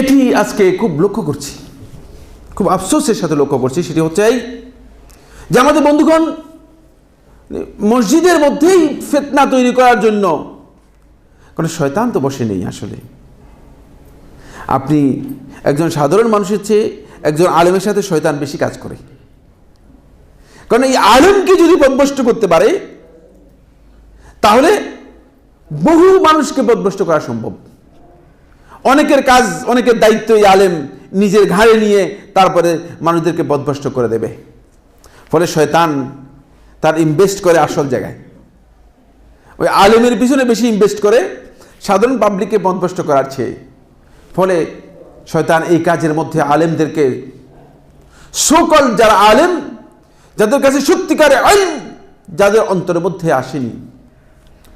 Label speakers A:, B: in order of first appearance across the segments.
A: এটি আজকে খুব লক্ষ্য করছি। খুব আফসোসের সাথে লক্ষ্য করছি, সেটি হচ্ছে এই যে আমাদের বন্ধুগণ, মসজিদের মধ্যেই ফেতনা তৈরি করার জন্য কোনো শয়তান তো বসে নেই আসলে। আপনি একজন সাধারণ মানুষের চেয়ে একজন আলেমের সাথে শয়তান বেশি কাজ করে। কারণ এই আলেমকে যদি পদভষ্ট করতে পারে, তাহলে বহু মানুষকে পদভষ্ট করা সম্ভব। অনেকের কাজ, অনেকের দায়িত্ব এই আলেম, নিজের ঘাড়ে নিয়ে তারপরে মানুষদেরকে পদভষ্ট করে দেবে। ফলে শয়তান তার ইনভেস্ট করে আসল জায়গায়। ওই আলেমের পিছনে বেশি ইনভেস্ট করে সাধারণ পাবলিককে পদভষ্ট করার চেয়ে। ফলে শয়তান এই কাজের মধ্যে আলেমদেরকে সকল যারা আলেম, যাদের কাছে সত্যিকারে আইন, যাদের অন্তরের মধ্যে আসেনি,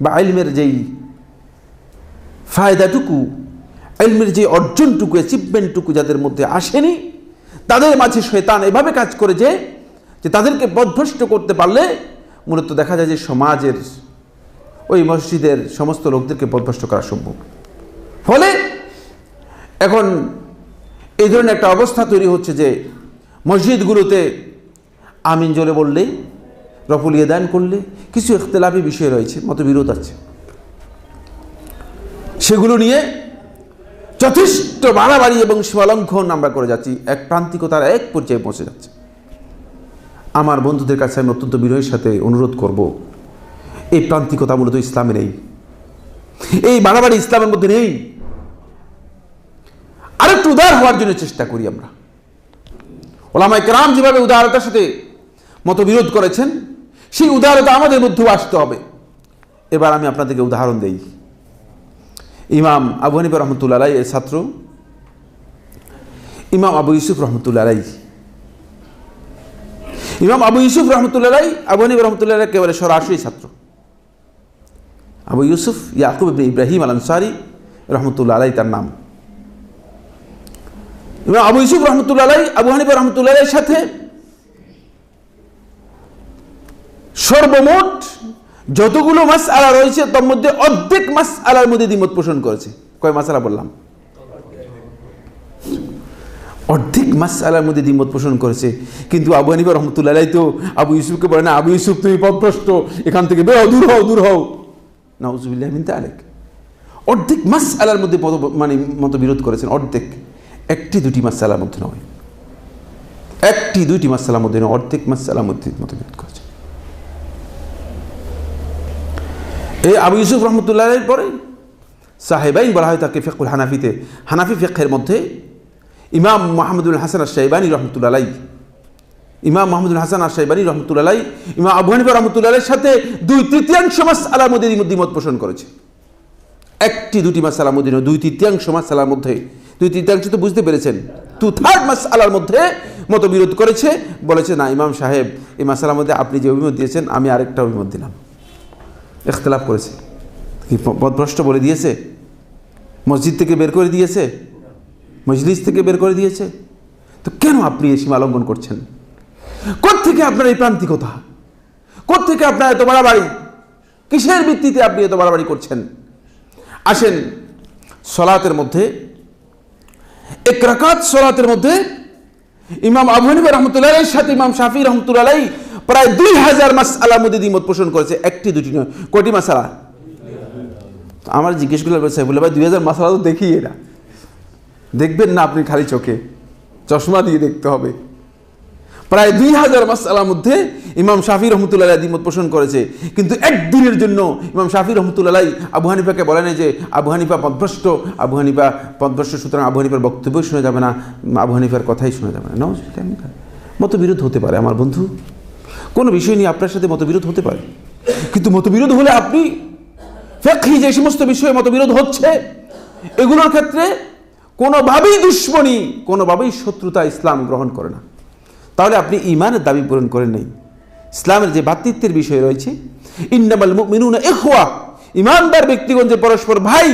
A: বা আইলমের যেই ফায়দাটুকু আইলমের যে অর্জনটুকু অ্যাচিভমেন্টটুকু যাদের মধ্যে আসেনি, তাদের মাঝে শয়তান এভাবে কাজ করে যে যে তাদেরকে বদভ্রষ্ট করতে পারলে মূলত দেখা যায় যে সমাজের, ওই মসজিদের সমস্ত লোকদেরকে বদভ্রষ্ট করা সম্ভব। ফলে এখন এই ধরনের একটা অবস্থা তৈরি হচ্ছে যে, মসজিদগুলোতে আমিন জলে বললে রফুলিয়ে দান করলে, কিছু ইখতলাফি বিষয় রয়েছে, মতবিরোধ আছে। সেগুলো নিয়ে যথেষ্ট বাড়াবাড়ি এবং সীমালঙ্ঘন আমরা করে যাচ্ছি। এক প্রান্তিকতার এক পর্যায়ে পৌঁছে যাচ্ছে। আমার বন্ধুদের কাছে আমি অত্যন্ত বিনয়ের সাথে অনুরোধ করব, এই প্রান্তিকতা মূলত ইসলামে নেই। এই বাড়াবাড়ি ইসলামের মধ্যে নেই। আরেকটু উদার হওয়ার জন্য চেষ্টা করি আমরা। ওলামাই কেরাম যেভাবে উদারতার সাথে মতবিরোধ করেছেন, সেই উদারতা আমাদের মধ্যেও আসতে হবে। এবার আমি আপনাদেরকে উদাহরণ দেই। ইমাম আবু হানিফা রহমতুল্লাহ আলাই এর ছাত্র। ইমাম আবু ইউসুফ রহমতুল্লাহ আলাই ইমাম আবু ইউসুফ রহমতুল্লাহ আলাই আবু হানিফা রহমতুল্লাহ আলাই একেবারে সরাসরি ছাত্র। আবু ইউসুফ ইয়াকুব ইব্রাহিম আল আনসারি রহমতুল্লাহ আলাই তার নাম। ইমাম আবু ইউসুফ রহমতুল্লাহ আলাই আবু হানিফা রহমতুল্লাহ আলাইয়ের সাথে সর্বমোট যতগুলো মাস আলা রয়েছে, তার মধ্যে অর্ধেক মাস আলার মধ্যে দ্বিমত পোষণ করেছে। কয় মাসালা বললাম? অর্ধেক মাস আলার মধ্যে দ্বিমত পোষণ করেছে। কিন্তু আবু হানিফা রহমতুল্লাহ তো আবু ইউসুফকে বলে, না, আবু ইউসুফ, তুমি পদভ্রষ্ট, এখান থেকে বের দূর হও দূর হও। নাউজুবিল্লাহ মিন তালেক অর্ধেক মাস আলার মধ্যে মানে মত বিরোধ করেছেন, অর্ধেক। একটি, দুটি মাস আলার মধ্যে নয়। একটি, দুইটি মাস আলার মধ্যে নয়, অর্ধেক মাস আলার মধ্যে মতবিরোধ করেছে। এই আবু ইউসুফ রহমতুল্লাহ পরে সাহেবাইন বলা হয় তাকে ফেকুল হানাফিতে। হানাফি ফেকের মধ্যে ইমাম মাহমুদুল হাসান আর সাহেবানী রহমতুল্লাহ ইমাম মাহমুদুল হাসান আর সাহেবানী রহমতুল্লাহ ইমাম আবু হানিফা রহমতুল্লাহের সাথে দুই তৃতীয়াংশ মাস আলার মধ্যে দ্বিমত পোষণ করেছে। একটি, দুটি মাস মধ্যে দুই তৃতীয়াংশ মাস আলার মধ্যে। দুই তৃতীয়াংশ তো বুঝতে পেরেছেন। টু থার্ড মাস আলার মধ্যে মতবিরোধ করেছে। বলেছে, না, ইমাম সাহেব, এই মাসালার মধ্যে আপনি যে অভিমত দিয়েছেন, আমি আরেকটা অভিমত দিলাম। ইখতলাফ করেছে। কি পদভ্রষ্ট বলে দিয়েছে? মসজিদ থেকে বের করে দিয়েছে? মজলিস থেকে বের করে দিয়েছে? তো কেন আপনি এই সীমা লঙ্ঘন করছেন? থেকে আপনার এই প্রান্তিকতা? থেকে আপনার এত বাড়াবাড়ি? কিসের ভিত্তিতে আপনি এত বাড়াবাড়ি করছেন? আসেন, সলাতের মধ্যে, এক রাকাত সলাতের মধ্যে ইমাম আবু রহমতুল্লাহ সাথে ইমাম শাফি রহমতুল্লাহ প্রায় দুই হাজার মাস আলার মধ্যে দ্বিমত পোষণ করেছে, একটি, দুটি নয়। কোটি মাসালা আমার জিজ্ঞেস করলে বলে ভাই, দুই হাজার মাসালা তো দেখি এরা। দেখবেন না আপনি খালি চোখে। চশমা দিয়ে দেখতে হবে। প্রায় দুই হাজার মাসালার মধ্যে ইমাম শাফি রহমতুল্লাহ দ্বিমত পোষণ করেছে। কিন্তু একদিনের জন্য ইমাম শাফি রহমতুল্লাহ আবু হানিফাকে বলেন যে, আবু হানিফা পদভ্রষ্ট। আবু হানিফা পদভ্রষ্ট, সুতরাং আবু হানিফার বক্তব্য শোনা যাবে না, আবু হানিফার কথাই শোনা যাবে না। মতবিরোধ হতে পারে, আমার বন্ধু। কোনো বিষয় নিয়ে আপনার সাথে মতবিরোধ হতে পারে। কিন্তু মতবিরোধ হলে আপনি ফেকি যে সমস্ত বিষয়ে মতবিরোধ হচ্ছে, এগুলোর ক্ষেত্রে কোনোভাবেই দুশ্মনী, কোনোভাবেই শত্রুতা ইসলাম গ্রহণ করে না। তাহলে আপনি ইমানের দাবি পূরণ করেন নেই। ইসলামের যে ভাতৃত্বের বিষয় রয়েছে, ইন্নামাল মিনুনা এখোয়া ইমানদার ব্যক্তিগণ যে পরস্পর ভাই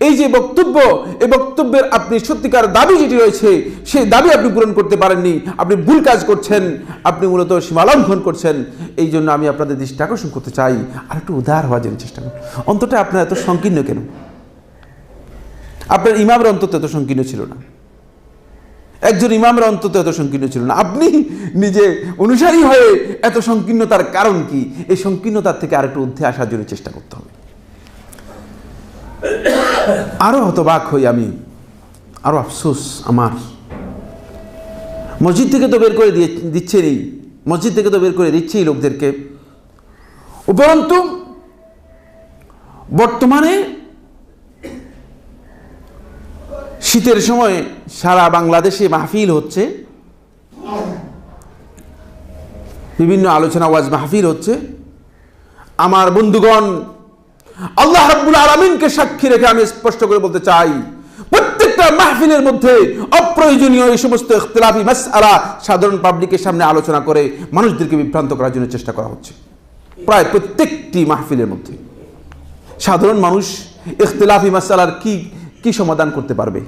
A: এই যে বক্তব্য, এই বক্তব্যের আপনি সত্যিকার দাবি যেটি রয়েছে, সেই দাবি আপনি পূরণ করতে পারেননি। আপনি ভুল কাজ করছেন, আপনি মূলত সীমালঙ্ঘন করছেন। এই জন্য আমি আপনাদের দৃষ্টি আকর্ষণ করতে চাই। আর একটু উদার হওয়ার জন্য চেষ্টা করুন। অন্তটা আপনার এত সংকীর্ণ কেন? আপনার ইমামের অন্তত এত সংকীর্ণ ছিল না। একজন ইমামের অন্তত এত সংকীর্ণ ছিল না। আপনি নিজে অনুসারী হয়ে এত সংকীর্ণতার কারণ কি? এই সংকীর্ণতার থেকে আরেকটু ঊর্ধ্বে আসার জন্য চেষ্টা করতে হবে। আরও হতবাক হই আমি। আরও আফসোস আমার। মসজিদ থেকে তো বের করে দিয়ে দিচ্ছেনই মসজিদ থেকে তো বের করে দিচ্ছেই লোকদেরকে। উপরন্তু, বর্তমানে শীতের সময় সারা বাংলাদেশে মাহফিল হচ্ছে। বিভিন্ন আলোচনা ওয়াজ মাহফিল হচ্ছে। আমার বন্ধুগণ আল্লাহ রাব্বুল আলমিনকে সাক্ষী রেখে আমি স্পষ্ট করে বলতে চাই, প্রত্যেকটা মাহফিলের মধ্যে অপ্রয়োজনীয় এই সমস্ত ইখতলাফি মাসআলা সাধারণ পাবলিকের সামনে আলোচনা করে মানুষদেরকে বিভ্রান্ত করার জন্য চেষ্টা করা হচ্ছে। প্রায় প্রত্যেকটি মাহফিলের মধ্যে। সাধারণ মানুষ ইখতলাফি মাসালার কি কি সমাধান করতে পারবে?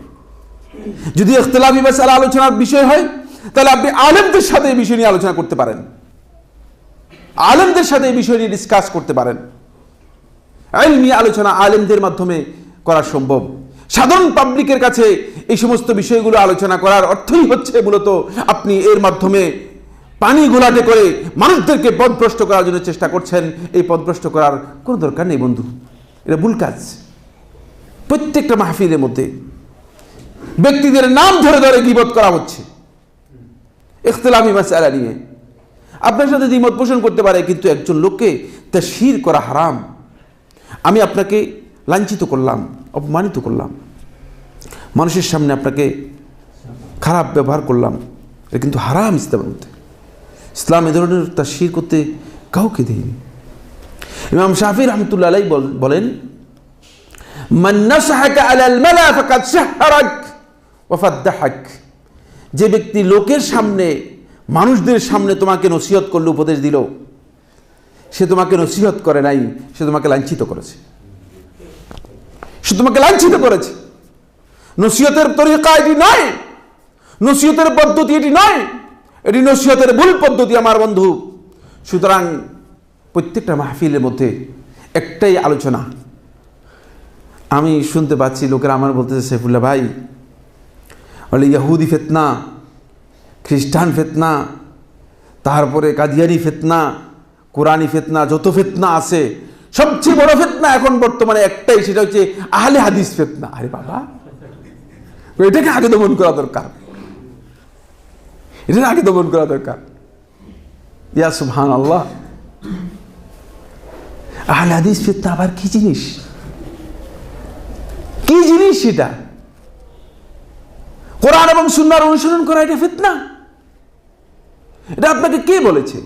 A: যদি ইখতলাফি মাসালা আলোচনার বিষয় হয়, তাহলে আপনি আলেমদের সাথে এই বিষয় নিয়ে আলোচনা করতে পারেন। আলেমদের সাথে এই বিষয় নিয়ে ডিসকাস করতে পারেন। আইলমি আলোচনা আলেমদের মাধ্যমে করা সম্ভব। সাধারণ পাবলিকের কাছে এই সমস্ত বিষয়গুলো আলোচনা করার অর্থই হচ্ছে মূলত আপনি এর মাধ্যমে পানি গোলাটে করে মানুষদেরকে পদভ্রষ্ট করার জন্য চেষ্টা করছেন। এই পদভ্রষ্ট করার কোনো দরকার নেই বন্ধু। এটা ভুল কাজ। প্রত্যেকটা মাহফিলের মধ্যে ব্যক্তিদের নাম ধরে ধরে গিবত করা হচ্ছে। ইখতলাফি মাসালা নিয়ে। আপনার সাথে দ্বিমত পোষণ করতে পারে কিন্তু একজন লোককে তা শির করা হারাম। আমি আপনাকে লাঞ্ছিত করলাম, অপমানিত করলাম। মানুষের সামনে আপনাকে খারাপ ব্যবহার করলাম। এটা কিন্তু হারাম ইসলামের মধ্যে। ইসলাম এ ধরনের তা শির করতে কাউকে দেয়নি। ইমাম শাফি রহমতুল্লাহ বলেন, "মান নাসহাকা আলাল মালা ফাকাদ শাহহারাক যে ব্যক্তি লোকের সামনে, মানুষদের সামনে তোমাকে নসিহত করলে উপদেশ দিল সে তোমাকে নসিহত করে নাই, সে তোমাকে লাঞ্ছিত করেছে। সে তোমাকে লাঞ্ছিত করেছে। নসিহতের তরিকা এটি নয়, নসিহতের পদ্ধতি এটি নয়, এটি নসিহতের ভুল পদ্ধতি আমার বন্ধু। সুতরাং প্রত্যেকটা মাহফিলের মধ্যে একটাই আলোচনা। আমি শুনতে পাচ্ছি, লোকেরা আমার বলতেছে সেফুল্লাহ ভাই, বলে ইয়াহুদি ফেতনা, খ্রিস্টান ফেতনা, তারপরে কাদিয়ানি ফেতনা কোরআনি ফেতনা, যত ফেতনা আছে, সবচেয়ে বড় ফেতনা এখন বর্তমানে একটাই, সেটা হচ্ছে আহলে হাদিস ফেতনা। আরে বাবা, এটাকে আগে দমন করা দরকার। এটাকে আগে দমন করা দরকার। ইয়া সুবহান আল্লাহ আহলে হাদিস ফেতনা আবার কি জিনিস? কি জিনিস সেটা কোরআন এবং সুন্নার অনুসরণ করা এটা ফিতনা? এটা আপনাকে কে বলেছে?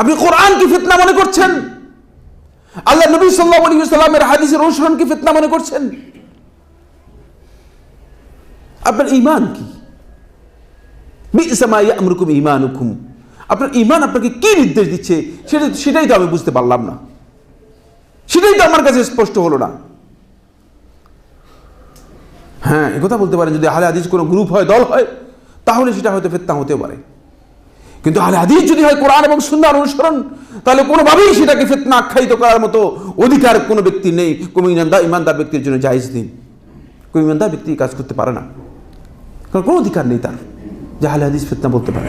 A: আপনি কোরআন কি ফিতনা মনে করছেন? আল্লাহ নবী সাল্লামের হাদিসের অনুসরণ কি ফিতনা মনে করছেন? আপনার ইমান কি? আপনার ইমান আপনাকে কি নির্দেশ দিচ্ছে? সেটা সেটাই তো আমি বুঝতে পারলাম না। সেটাই তো আমার কাছে স্পষ্ট হলো না। হ্যাঁ একথা বলতে পারেন, যদি আহলে হাদিস কোনো গ্রুপ হয়, দল হয়, তাহলে সেটা হয়তো ফেতনা হতে পারে। কিন্তু আহলে হাদিস যদি হয় কোরআন এবং সুন্দর অনুসরণ, তাহলে কোনোভাবেই সেটাকে ফেতনা আখ্যায়িত করার মতো অধিকার কোনো ব্যক্তি নেই, কোনো ইমানদার ইমানদার ব্যক্তির জন্য জায়েজ নেই কোনো ইমানদার ব্যক্তি কাজ করতে পারে না। কারণ কোনো অধিকার নেই তার, যে আহলে হাদিস ফেতনা বলতে পারে।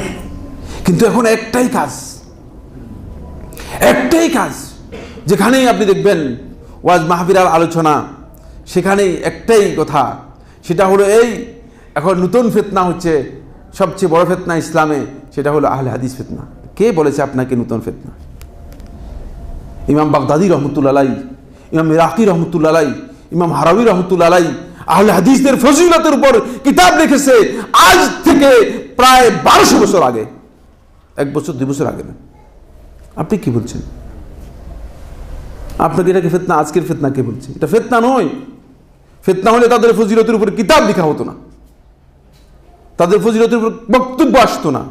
A: কিন্তু এখন একটাই কাজ একটাই কাজ, যেখানেই আপনি দেখবেন ওয়াজ মাহফিরার আলোচনা, সেখানেই একটাই কথা, সেটা হলো এই, এখন নতুন ফেতনা হচ্ছে সবচেয়ে বড় ফেতনা ইসলামে সেটা হলো আহলে হাদিস ফেতনা। কে বলেছে আপনাকে নতুন ফেতনা? ইমাম বাগদাদি রহমতুল্লাহ ইমাম ইরাকি রহমতুল্লাহ ইমাম হারাবি রহমতুল্লাহ আহলে হাদিসদের ফজিলতের উপর কিতাব লিখেছে আজ থেকে প্রায় বারোশো বছর আগে। এক বছর, দুই বছর আগে না। আপনি কি বলছেন? আপনাকে এটাকে ফেতনা, আজকের ফেতনা কে বলছে? এটা ফেতনা নয়। ফেতনা হলে তাদের ফজিলতের উপর কিতাব লেখা হতো না। তাদের ফজিলতের উপর বক্তব্য আসতো না।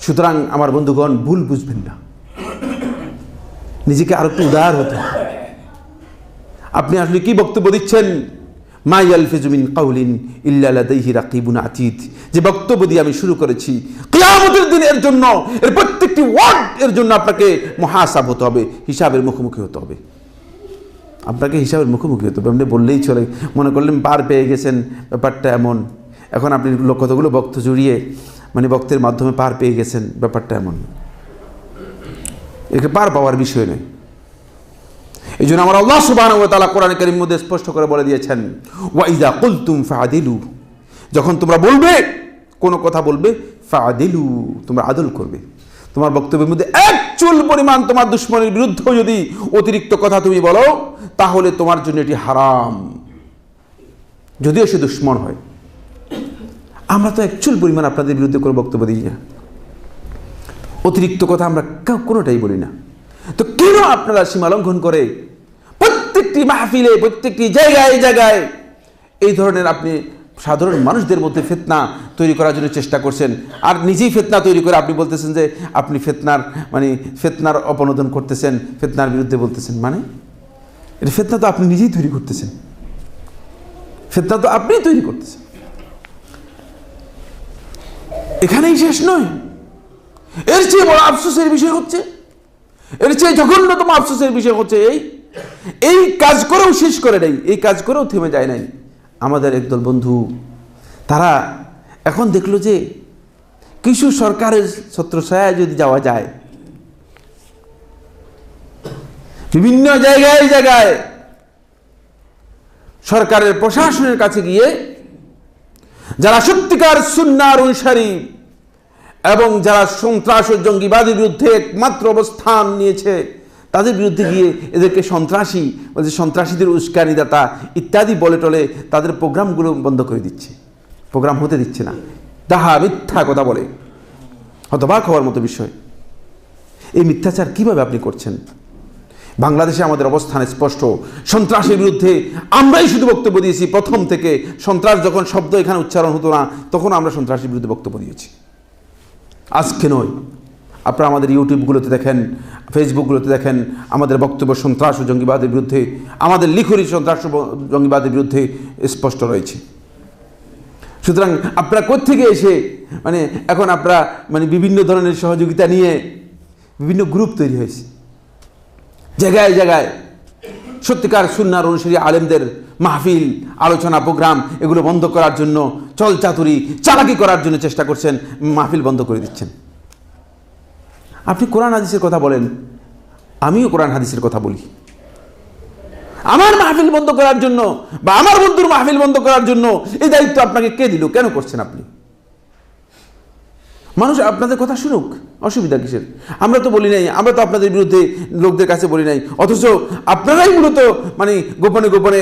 A: সুতরাং আমার বন্ধুগণ, ভুল বুঝবেন না। নিজেকে আরও একটু উদার হতে হবে। আপনি আসলে কি বক্তব্য দিচ্ছেন? মাই আলফিজুমিন কাউলিন ইল্লা লাদাইহি রাকিবুন আতিদ। যে বক্তব্য দিয়ে আমি শুরু করেছি, কিয়ামতের দিনের জন্য, এর প্রত্যেকটি ওয়ার্ড এর জন্য আপনাকে মহাসাব হতে হবে, হিসাবের মুখোমুখি হতে হবে। আপনাকে হিসাবের মুখোমুখি হতে হবে। আপনি বললেই চলে। মনে করলেন পার পেয়ে গেছেন, ব্যাপারটা এমন। এখন আপনি কতগুলো বক্ত জুড়িয়ে মানে বক্তের মাধ্যমে পার পেয়ে গেছেন? ব্যাপারটা এমন। একে পার পাওয়ার বিষয় নয়। এই জন্য আমার আল্লাহ সুবাহ তালা কোরআন কারিম মধ্যে স্পষ্ট করে বলে দিয়েছেন ওয়াইদা কুলতুম ফাদিলু যখন তোমরা বলবে, কোনো কথা বলবে ফাদিলু তোমরা আদল করবে। তোমার বক্তব্যের মধ্যে এক চুল পরিমাণ তোমার দুশ্মনের বিরুদ্ধেও যদি অতিরিক্ত কথা তুমি বলো, তাহলে তোমার জন্য এটি হারাম। যদিও সে দুশ্মন হয়। আমরা তো এক চুল পরিমাণ আপনাদের বিরুদ্ধে কোনো বক্তব্য দিই না। অতিরিক্ত কথা আমরা কোনোটাই বলি না। তো কেন আপনারা সীমা লঙ্ঘন করে? প্রত্যেকটি মাহফিলে, প্রত্যেকটি জায়গায় জায়গায় এই ধরনের আপনি সাধারণ মানুষদের মধ্যে ফেতনা তৈরি করার জন্য চেষ্টা করছেন। আর নিজেই ফেতনা তৈরি করে আপনি বলতেছেন যে আপনি ফেতনার মানে ফেতনার অপনোদন করতেছেন, ফেতনার বিরুদ্ধে বলতেছেন। মানে? এটা ফেতনা তো আপনি নিজেই তৈরি করতেছেন। ফেতনা তো আপনিই তৈরি করতেছেন। এখানেই শেষ নয়। এর চেয়ে বড় আফসোসের বিষয় হচ্ছে, এর চেয়ে জঘন্যতম আফসোসের বিষয় হচ্ছে এই এই কাজ করেও শেষ করে নেই, এই কাজ করেও থেমে যায় নাই। আমাদের একদল বন্ধু, তারা এখন দেখল যে কিছু সরকারের ছত্রছায়ায় যদি যাওয়া যায়, বিভিন্ন জায়গায় জায়গায় সরকারের প্রশাসনের কাছে গিয়ে যারা সত্যিকার সুন্নার অনুসারী এবং যারা সন্ত্রাস ও জঙ্গিবাদের বিরুদ্ধে একমাত্র অবস্থান নিয়েছে, তাদের বিরুদ্ধে গিয়ে এদেরকে সন্ত্রাসী সন্ত্রাসীদের উস্কানিদাতা ইত্যাদি বলে টলে তাদের প্রোগ্রামগুলো বন্ধ করে দিচ্ছে। প্রোগ্রাম হতে দিচ্ছে না। তাহা মিথ্যা কথা বলে। হতবাক হওয়ার মতো বিষয়। এই মিথ্যাচার কীভাবে আপনি করছেন? বাংলাদেশে আমাদের অবস্থান স্পষ্ট। সন্ত্রাসের বিরুদ্ধে আমরাই শুধু বক্তব্য দিয়েছি, প্রথম থেকে। সন্ত্রাস যখন শব্দ এখানে উচ্চারণ হতো না, তখন আমরা সন্ত্রাসের বিরুদ্ধে বক্তব্য দিয়েছি। আজকে নয়। আপনারা আমাদের ইউটিউবগুলোতে দেখেন, ফেসবুকগুলোতে দেখেন, আমাদের বক্তব্য সন্ত্রাস ও জঙ্গিবাদের বিরুদ্ধে, আমাদের লিখরি সন্ত্রাস জঙ্গিবাদের বিরুদ্ধে স্পষ্ট রয়েছে। সুতরাং আপনারা কোত্থেকে এসে মানে এখন আপনারা মানে বিভিন্ন ধরনের সহযোগিতা নিয়ে বিভিন্ন গ্রুপ তৈরি হয়েছে। জায়গায় জায়গায় সত্যিকার সুন্নার অনুসারী আলেমদের মাহফিল, আলোচনা, প্রোগ্রাম, এগুলো বন্ধ করার জন্য, চল চাতুরি, চালাকি করার জন্য চেষ্টা করছেন, মাহফিল বন্ধ করে দিচ্ছেন। আপনি কোরআন হাদিসের কথা বলেন, আমিও কোরআন হাদিসের কথা বলি। আমার মাহফিল বন্ধ করার জন্য বা আমার বন্ধুর মাহফিল বন্ধ করার জন্য এই দায়িত্ব আপনাকে কে দিল? কেন করছেন আপনি? মানুষ আপনাদের কথা শুনুক, অসুবিধা কিসের? আমরা তো বলি নাই, আমরা তো আপনাদের বিরুদ্ধে লোকদের কাছে বলি নাই, অথচ আপনারাই মূলত মানে গোপনে গোপনে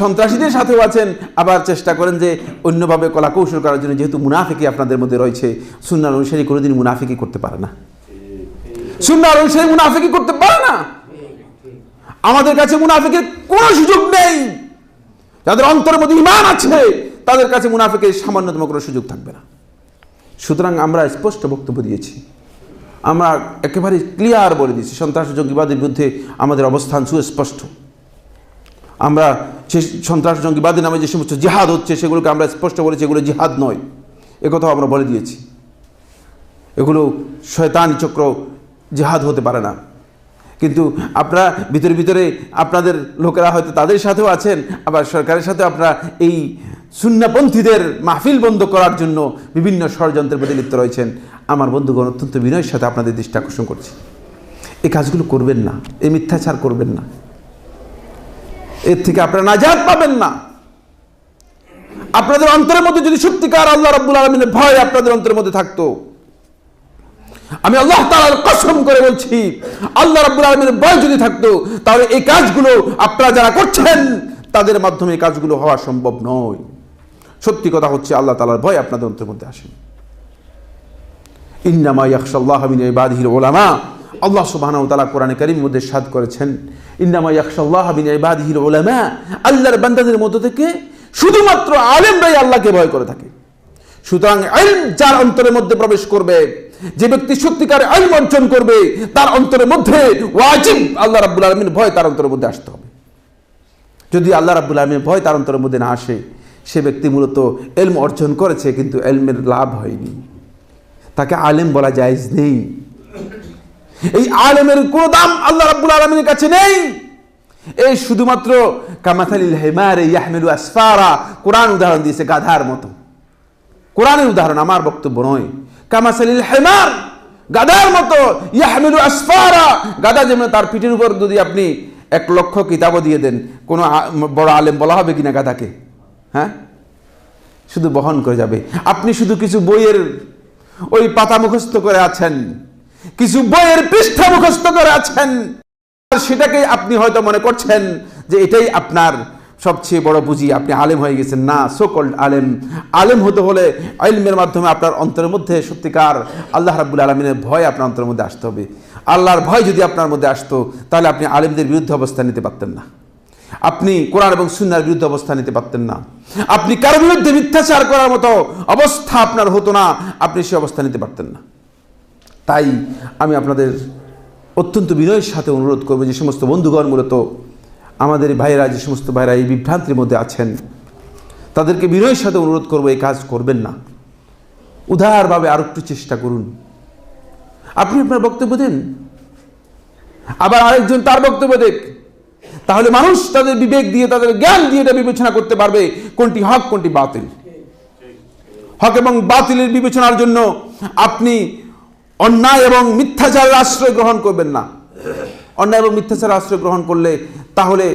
A: সন্ত্রাসীদের সাথেও আছেন, আবার চেষ্টা করেন যে অন্যভাবে কলা কৌশল করার জন্য, যেহেতু মুনাফিকি আপনাদের মধ্যে রয়েছে সুন্নার অনুসারী কোনোদিন মুনাফিকি করতে পারে না। সুন্নার অনুসারী মুনাফিকি করতে পারে না। আমাদের কাছে মুনাফিকের কোনো সুযোগ নেই। যাদের অন্তরের মধ্যে ইমান আছে, তাদের কাছে মুনাফিকের সামান্যতম কোনো সুযোগ থাকবে না। সুতরাং আমরা স্পষ্ট বক্তব্য দিয়েছি। আমরা একেবারে ক্লিয়ার বলে দিয়েছি, সন্ত্রাস জঙ্গিবাদের বিরুদ্ধে আমাদের অবস্থান সুস্পষ্ট। আমরা সে সন্ত্রাস জঙ্গিবাদের নামে যে সমস্ত জিহাদ হচ্ছে, সেগুলোকে আমরা স্পষ্ট বলেছি এগুলো জিহাদ নয়। একথাও আমরা বলে দিয়েছি। এগুলো শয়তানি চক্র, জিহাদ হতে পারে না। কিন্তু আপনারা ভিতরে ভিতরে আপনাদের লোকেরা হয়তো তাদের সাথেও আছেন, আবার সরকারের সাথে আপনারা এই সুন্নাপন্থীদের মাহফিল বন্ধ করার জন্য বিভিন্ন ষড়যন্ত্রের প্রতি লিপ্ত রয়েছেন। আমার বন্ধুগণ, অত্যন্ত বিনয়ের সাথে আপনাদের দৃষ্টি আকর্ষণ করছি। এই কাজগুলো করবেন না, এই মিথ্যাচার করবেন না। এর থেকে আপনারা নাজাত পাবেন না। আপনাদের অন্তরের মধ্যে যদি সত্যিকার আল্লাহ রাব্বুল আলমিনের ভয় আপনাদের অন্তরের মধ্যে থাকতো, আমি আল্লাহ তাআলার কসম করে বলছি, আল্লাহ রাব্বুল আলামিনের ভয় যদি থাকতো, তাহলে এই কাজগুলো আপনারা যারা করছেন, তাদের মাধ্যমে এই কাজগুলো হওয়া সম্ভব নয়। সত্যি কথা হচ্ছে, আল্লাহ তাআলার ভয় আপনাদের অন্তরের মধ্যে আসেন। ইন্নামা ইয়াখশাল্লাহ মিন ইবাদিহিল উলামা। আল্লাহ সুবহানাহু তাআলা কোরআনে কারীমের মধ্যে সাদ করেছেন, ইন্নামা ইয়াখশাল্লাহ মিন ইবাদিহিল উলামা। আল্লাহর বান্দাদের মধ্য থেকে শুধুমাত্র আলেমরাই আল্লাহকে ভয় করে থাকে। সুতরাং আইন যার অন্তরের মধ্যে প্রবেশ করবে, যে ব্যক্তি সত্যিকার আইন অর্জন করবে, তার অন্তরের মধ্যে ওয়াজিব আল্লাহ রাব্বুল আলমীর ভয় তার অন্তরের মধ্যে আসতে হবে। যদি আল্লাহ রাব্বুল আলমীর ভয় তার অন্তরের মধ্যে না আসে সে ব্যক্তি মূলত এলম অর্জন করেছে, কিন্তু এলমের লাভ হয়নি। তাকে আলেম বলা জায়েজ নেই। এই আলেমের কোনো দাম আল্লাহ রাব্বুল আলমীর কাছে নেই। এই শুধুমাত্র কামাথালিল হেমারে ইয়াহমেলু আসফারা, কোরআন উদাহরণ দিয়েছে গাধার মতো। কোরআনের উদাহরণ আমার বক্তব্য নয়। কামাসালিল হেমার, গাধার মতো ইয়াহমেলু আসফারা, গাধা যেমন তার পিঠের উপর যদি আপনি এক লক্ষ কিতাবও দিয়ে দেন, কোনো বড় আলেম বলা হবে কিনা গাধাকে? হ্যাঁ? শুধু বহন করে যাবে। আপনি শুধু কিছু বইয়ের ওই পাতা মুখস্থ করে আছেন। কিছু বইয়ের পৃষ্ঠা মুখস্থ করে আছেন। সেটাকে আপনি হয়তো মনে করছেন যে এটাই আপনার সবচেয়ে বড় পুঁজি। আপনি আলেম হয়ে গেছেন। না সোকল্ড আলেম। আলেম হতে হলে আইলমের মাধ্যমে আপনার অন্তরের মধ্যে সত্যিকার আল্লাহ রাবুল আলমিনের ভয় আপনার অন্তরের মধ্যে আসতে হবে। আল্লাহর ভয় যদি আপনার মধ্যে আসতো, তাহলে আপনি আলেমদের বিরুদ্ধে অবস্থান নিতে পারতেন না। আপনি কোরআন এবং সুন্নার বিরুদ্ধে অবস্থান নিতে পারতেন না। আপনি কারও বিরুদ্ধে মিথ্যাচার করার মতো অবস্থা আপনার হতো না, আপনি সে অবস্থা নিতে পারতেন না। তাই আমি আপনাদের অত্যন্ত বিনয়ের সাথে অনুরোধ করব যে সমস্ত বন্ধুগণ মূলত আমাদের ভাইয়েরা, যে সমস্ত ভাইয়েরা এই বিভ্রান্তির মধ্যে আছেন, তাদেরকে বিনয়ের সাথে অনুরোধ করব এই কাজ করবেন না। উদারভাবে আর একটু চেষ্টা করুন। আপনি আপনার বক্তব্য দেন। আবার আরেকজন তার বক্তব্য দেখ। তাহলে মানুষ তাদের বিবেক দিয়ে, তাদের জ্ঞান দিয়ে এটা বিবেচনা করতে পারবে কোনটি হক, কোনটি বাতিল। হক এবং বাতিলের বিবেচনার জন্য আপনি অন্যায় এবং মিথ্যাচারের আশ্রয় গ্রহণ করবেন না। অন্যায় এবং মিথ্যাচারের আশ্রয় গ্রহণ করলে তাহলে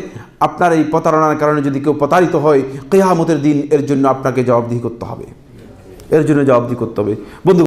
A: আপনার এই প্রতারণার কারণে যদি কেউ প্রতারিত হয়, কেয়ামতের দিন এর জন্য আপনাকে জবাবদিহি করতে হবে। এর জন্য জবাবদিহি করতে হবে। বন্ধু